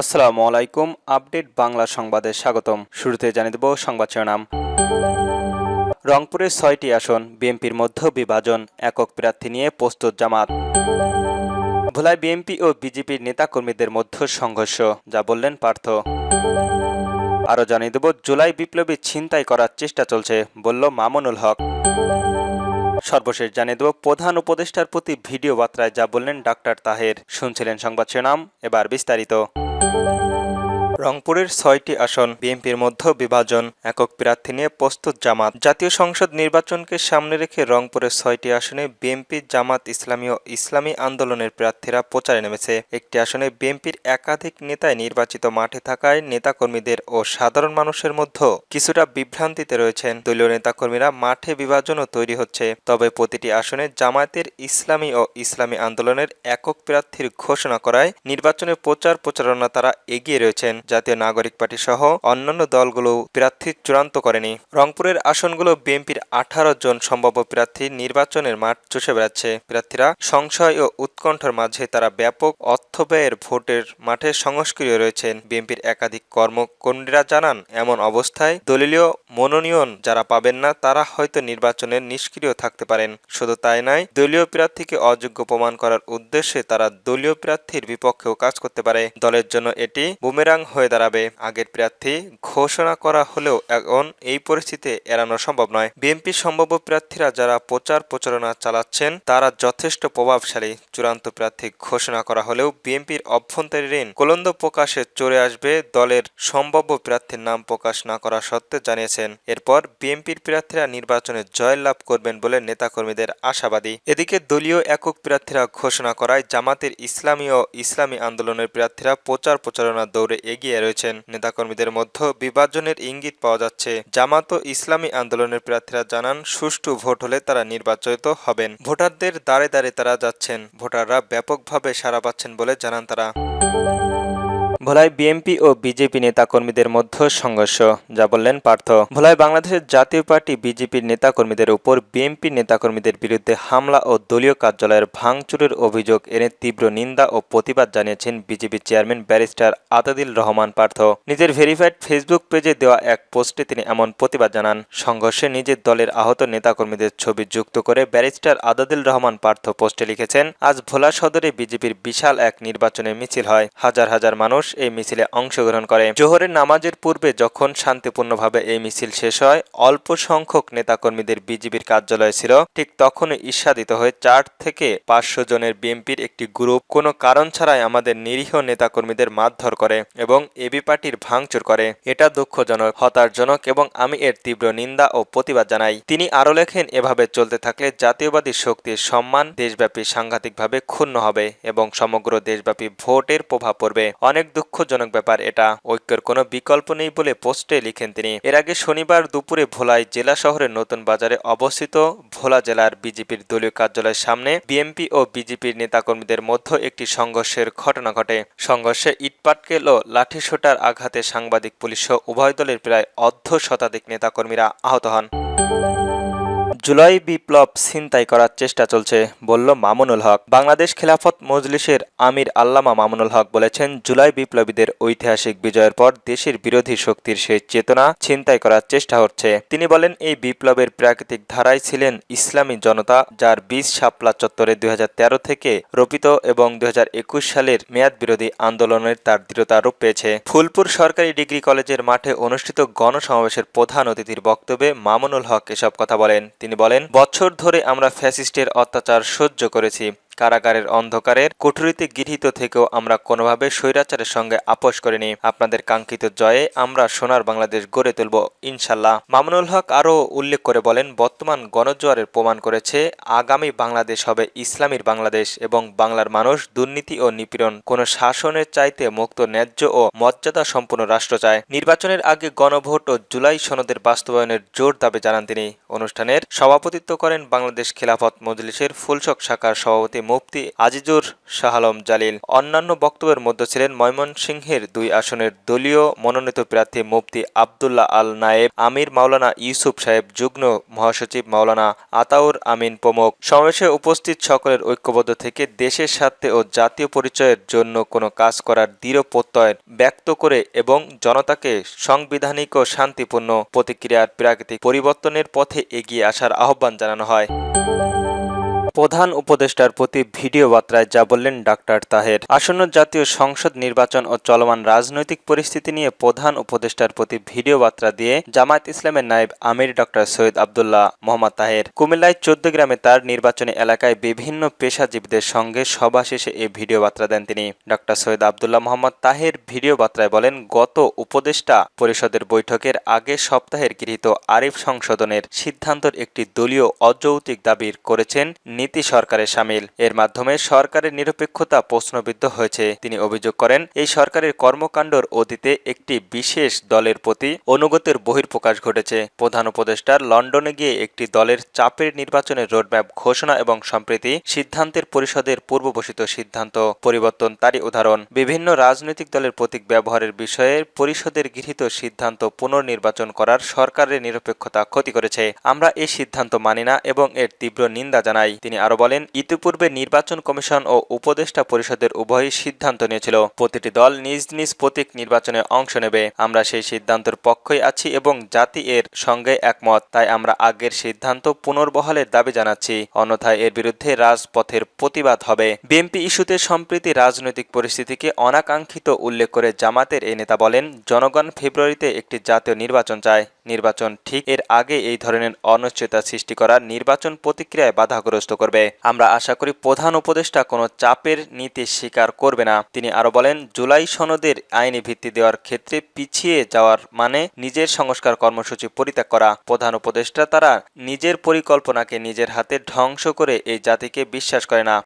আসসালামু আলাইকুম, আপডেট বাংলা সংবাদে স্বাগতম। শুরুতে জানিয়ে দেব সংবাদ শিরোনাম। রংপুরের ছয়টি আসন, বিএনপির মধ্য বিভাজন, একক প্রার্থী নিয়ে প্রস্তুত জামাত। ভোলায় বিএনপি ও বিজেপির নেতাকর্মীদের মধ্যে সংঘর্ষ, যা বললেন পার্থ। আরও জানিয়ে দেব, জুলাই বিপ্লবী ছিনতাই করার চেষ্টা চলছে, বলল মামুনুল হক। সর্বশেষ জানিয়ে দেব, প্রধান উপদেষ্টার প্রতি ভিডিও বার্তায় যা বললেন ডাক্তার তাহের। শুনছিলেন সংবাদ শিরোনাম, এবার বিস্তারিত। Música রংপুরের ছয়টি আসন বিএনপির মধ্যে বিভাজন, একক প্রার্থী নিয়ে প্রস্তুত জামাত। জাতীয় সংসদ নির্বাচনকে সামনে রেখে রংপুরের ছয়টি আসনে বিএনপি, জামাত ইসলামী ও ইসলামী আন্দোলনের প্রার্থীরা প্রচারে নেমেছে। একটি আসনে বিএনপির একাধিক নেতায় নির্বাচিত মাঠে থাকায় নেতাকর্মীদের ও সাধারণ মানুষের মধ্যে কিছুটা বিভ্রান্তিতে রয়েছেন। দলীয় নেতাকর্মীরা মাঠে বিভাজনও তৈরি হচ্ছে। তবে প্রতিটি আসনে জামায়াতের ইসলামী ও ইসলামী আন্দোলনের একক প্রার্থীর ঘোষণা করায় নির্বাচনে প্রচার প্রচারণা তারা এগিয়ে রয়েছেন। জাতীয় নাগরিক পার্টি সহ অন্যান্য দলগুলো প্রার্থী চূড়ান্ত করেনি। রংপুরের আসনগুলো বিএনপির আঠারো জন সম্ভাব্য প্রার্থী নির্বাচনের মাঠ চষে বেড়াচ্ছে। প্রার্থীরা সংশয় ও উৎকণ্ঠার মাঝে তারা ব্যাপক অর্থব্যয়ের ভোটের মাঠে সংস্ক্রিয় রয়েছেন। বিএনপির একাধিক কর্মকর্মীরা জানান, এমন অবস্থায় দলীয় মনোনয়ন যারা পাবেন না, তারা হয়তো নির্বাচনে নিষ্ক্রিয় থাকতে পারেন। শুধু তাই নয়, দলীয় প্রার্থীকে অযোগ্য প্রমাণ করার উদ্দেশ্যে তারা দলীয় প্রার্থীর বিপক্ষেও কাজ করতে পারে। দলের জন্য এটি বুমেরাং হয়ে দাঁড়াবে। আগের প্রার্থী ঘোষণা করা হলেও এখন এই পরিস্থিতি এড়ানো সম্ভব নয়। বিএনপি সম্ভাব্য প্রার্থীরা যারা প্রচার প্রচারণা চালাচ্ছেন, তারা যথেষ্ট প্রভাবশালী। চূড়ান্ত প্রার্থী ঘোষণা করা হলেও বিএনপির অভ্যন্তরীণ কোলন্দ প্রকাশে চলে আসবে। দলের সম্ভাব্য প্রার্থীর নাম প্রকাশ না করা সত্ত্বে জানিয়েছেন। এরপর বিএনপির প্রার্থীরা নির্বাচনে জয়লাভ করবেন বলে নেতাকর্মীদের আশাবাদী। এদিকে দলীয় একক প্রার্থীরা ঘোষণা করায় জামাতের ইসলামী ও ইসলামী আন্দোলনের প্রার্থীরা প্রচার প্রচারণা দৌড়ে এগিয়ে রয়েছেন। নেতাকর্মীদের মধ্যে বিভাজনের ইঙ্গিত পাওয়া যাচ্ছে। জামাত ও ইসলামী আন্দোলনের প্রার্থীরা জানান, সুষ্ঠু ভোট হলে তারা নির্বাচিত হবেন। ভোটারদের দাঁড়ে দাঁড়ে তারা যাচ্ছেন। ভোটাররা ব্যাপকভাবে সাড়া পাচ্ছেন বলে জানান তারা। ভোলায় বিএনপি ও বিজেপি নেতাকর্মীদের মধ্যে সংঘর্ষ, যা বললেন পার্থ। ভোলায় বাংলাদেশের জাতীয় পার্টি বিজেপির নেতাকর্মীদের উপর বিএনপি নেতাকর্মীদের বিরুদ্ধে হামলা ও দলীয় কার্যালয়ের ভাঙচুরের অভিযোগ এনে তীব্র নিন্দা ও প্রতিবাদ জানিয়েছেন BJP chairman barrister আতাদিল Rahman Partho. নিজের ভেরিফাইড ফেসবুক পেজে দেওয়া এক পোস্টে তিনি এমন প্রতিবাদ জানান। সংঘর্ষে নিজের দলের আহত নেতাকর্মীদের ছবি যুক্ত করে ব্যারিস্টার আদাদিল রহমান পার্থ পোস্টে লিখেছেন, আজ ভোলা সদরে বিজেপির বিশাল এক নির্বাচনের মিছিল হয়। হাজার হাজার মানুষ এই মিছিলে অংশগ্রহণ করে। জোহরের নামাজের পূর্বে যখন শান্তিপূর্ণভাবে এই মিছিল শেষ হয়, অল্প সংখ্যক নেতাকর্মীদের বিজেপির কার্যালয় ছিল। ঠিক তখনই ঈর্ষাদিত হয়ে চার থেকে পাঁচশো জনের বিএনপির একটি গ্রুপ কোনো কারণ ছাড়াই আমাদের নিরীহ নেতাকর্মীদের মারধর করে এবং এবি পার্টির ভাঙচুর করে। এটা দুঃখজনক, হতাশজনক এবং আমি এর তীব্র নিন্দা ও প্রতিবাদ জানাই। তিনি আরও লেখেন, এভাবে চলতে থাকলে জাতীয়বাদী শক্তির সম্মান দেশব্যাপী সাংঘাতিকভাবে ক্ষুণ্ণ হবে এবং সমগ্র দেশব্যাপী ভোটের প্রভাব পড়বে। অনেক দুঃখজনক ব্যাপার এটা। ঐক্যের কোনো বিকল্প নেই বলে পোস্টে লিখেন তিনি। এর আগে শনিবার দুপুরে ভোলায় জেলা শহরের নতুন বাজারে অবস্থিত ভোলা জেলার বিজেপির দলীয় কার্যালয়ের সামনে বিএনপি ও বিজেপির নেতাকর্মীদের মধ্যে একটি সংঘর্ষের ঘটনা ঘটে। সংঘর্ষে ইটপাটকেল ও লাঠিসোটার আঘাতে সাংবাদিক, পুলিশ উভয় দলের প্রায় অর্ধ শতাধিক নেতাকর্মীরা আহত হন। জুলাই বিপ্লব ছিনতাই করার চেষ্টা চলছে, বলল মামুনুল হক। বাংলাদেশ খেলাফত মজলিসের আমির আল্লামা মামুনুল হক বলেছেন, জুলাই বিপ্লবীদের ঐতিহাসিক বিজয়ের পর দেশের বিরোধী শক্তির সেই চেতনা ছিনতাই করার চেষ্টা হচ্ছে। তিনি বলেন, এই বিপ্লবের প্রাকৃতিক ধারায় ছিলেন ইসলামী জনতা, যার বীজ শাপলা চত্বরে দুই হাজার তেরো থেকে রোপিত এবং দুই হাজার একুশ সালের মেয়াদ বিরোধী আন্দোলনের তার দৃঢ়তা রূপ পেয়েছে। ফুলপুর সরকারি ডিগ্রি কলেজের মাঠে অনুষ্ঠিত গণসমাবেশের প্রধান অতিথির বক্তব্যে মামুনুল হক এসব কথা বলেন। তিনি বলেন বছর ধরে আমরা ফ্যাসিস্টের অত্যাচার সহ্য করেছি। কারাগারের অন্ধকারের কুঠুরিতে গৃহীত থেকেও আমরা কোনোভাবে স্বৈরাচারের সঙ্গে আপোষ করিনি। আপনাদের কাঙ্ক্ষিত জয়ে আমরা সোনার বাংলাদেশ গড়ে তুলব, ইনশাল্লাহ। মামুনুল হক আরও উল্লেখ করে বলেন, বর্তমান গণজোয়ারের প্রমাণ করেছে, আগামী বাংলাদেশ হবে ইসলামীর বাংলাদেশ এবং বাংলার মানুষ দুর্নীতি ও নিপীড়ন কোনো শাসনের চাইতে মুক্ত, ন্যায্য ও মর্যাদা সম্পন্ন রাষ্ট্র চায়। নির্বাচনের আগে গণভোট ও জুলাই সনদের বাস্তবায়নের জোর দাবি জানান তিনি। অনুষ্ঠানের সভাপতিত্ব করেন বাংলাদেশ খেলাফত মজলিসের ফুলশক শাখার সভাপতি মুফতি আজিজুর শাহ আলম জালিল। অন্যান্য বক্তব্যের মধ্যে ছিলেন ময়মনসিংহের দুই আসনের দলীয় মনোনীত প্রার্থী মুফতি আবদুল্লাহ আল নায়েব, আমির মাওলানা ইউসুফ সাহেব, যুগ্ম মহাসচিব মাওলানা আতাউর আমিন প্রমুখ। সমাবেশে উপস্থিত সকলের ঐক্যবদ্ধ থেকে দেশের স্বার্থে ও জাতীয় পরিচয়ের জন্য কোনো কাজ করার দৃঢ় প্রত্যয় ব্যক্ত করে এবং জনতাকে সাংবিধানিক ও শান্তিপূর্ণ প্রতিক্রিয়ার প্রাকৃতিক পরিবর্তনের পথে এগিয়ে আসার আহ্বান জানানো হয়। প্রধান উপদেষ্টার প্রতি ভিডিও বার্তায় যা বললেন ডাক্তার তাহের। আসন্ন জাতীয় সংসদ নির্বাচন ও চলমান রাজনৈতিক পরিস্থিতি নিয়ে প্রধান উপদেষ্টার প্রতি ভিডিও বার্তা দিয়ে জামায়াত ইসলামের নায়েব আমির ডক্টর সৈয়দ আবদুল্লাহ মোহাম্মদ তাহের। কুমিল্লায় চোদ্দ গ্রামে তার নির্বাচনী এলাকায় বিভিন্ন পেশাজীবীদের সঙ্গে সভা শেষে এই ভিডিও বার্তা দেন তিনি। ডক্টর সৈয়দ আবদুল্লাহ মোহাম্মদ তাহের ভিডিও বার্তায় বলেন, গত উপদেষ্টা পরিষদের বৈঠকের আগে সপ্তাহের গৃহীত আরিফ সংশোধনের সিদ্ধান্তর একটি দলীয় অযৌক্তিক দাবি করেছেন নীতি সরকারের সামিল। এর মাধ্যমে সরকারের নিরপেক্ষতা প্রশ্নবিদ্ধ হয়েছে। তিনি অভিযোগ করেন, এই সরকারের কর্মকাণ্ডর অতীতে একটি বিশেষ দলের প্রতি অনুগতের বহির্প্রকাশ ঘটেছে। প্রধান উপদেষ্টার লন্ডনে গিয়ে একটি দলের চাপের নির্বাচনের রোডম্যাপ ঘোষণা এবং সম্প্রীতি সিদ্ধান্তের পরিষদের পূর্বঘোষিত সিদ্ধান্ত। পরিবর্তন তারই উদাহরণ। বিভিন্ন রাজনৈতিক দলের প্রতীক ব্যবহারের বিষয়ে পরিষদের গৃহীত সিদ্ধান্ত পুনর্নির্বাচন করার সরকারের নিরপেক্ষতা ক্ষতি করেছে। আমরা এই সিদ্ধান্ত মানি না এবং এর তীব্র নিন্দা জানাই। তিনি আরও বলেন, ইতিপূর্বে নির্বাচন কমিশন ও উপদেষ্টা পরিষদের উভয়ই সিদ্ধান্ত নিয়েছিল, প্রতিটি দল নিজ নিজ প্রতীক নির্বাচনে অংশ নেবে। আমরা সেই সিদ্ধান্তের পক্ষই আছি এবং জাতি এর সঙ্গে একমত, তাই আমরা আগের সিদ্ধান্ত পুনর্বহালের দাবি জানাচ্ছি। অন্যথায় এর বিরুদ্ধে রাজপথের প্রতিবাদ হবে। বিএনপি ইস্যুতে সম্প্রীতি রাজনৈতিক পরিস্থিতিকে অনাকাঙ্ক্ষিত উল্লেখ করে জামাতের এই নেতা বলেন, জনগণ ফেব্রুয়ারিতে একটি জাতীয় নির্বাচন চায়। নির্বাচন ঠিক এর আগে এই ধরনের অনিশ্চয়তা সৃষ্টি করা নির্বাচন প্রতিক্রিয়ায় বাধাগ্রস্ত করবে। আমরা আশা করি প্রধান উপদেষ্টা কোনো চাপের নীতি স্বীকার করবে না। তিনি আরও বলেন, জুলাই সনদের আইনি ভিত্তি দেওয়ার ক্ষেত্রে পিছিয়ে যাওয়ার মানে নিজের সংস্কার কর্মসূচি পরিত্যাগ করা। প্রধান উপদেষ্টা তারা নিজের পরিকল্পনাকে নিজের হাতে ধ্বংস করে এই জাতিকে বিশ্বাস করে না।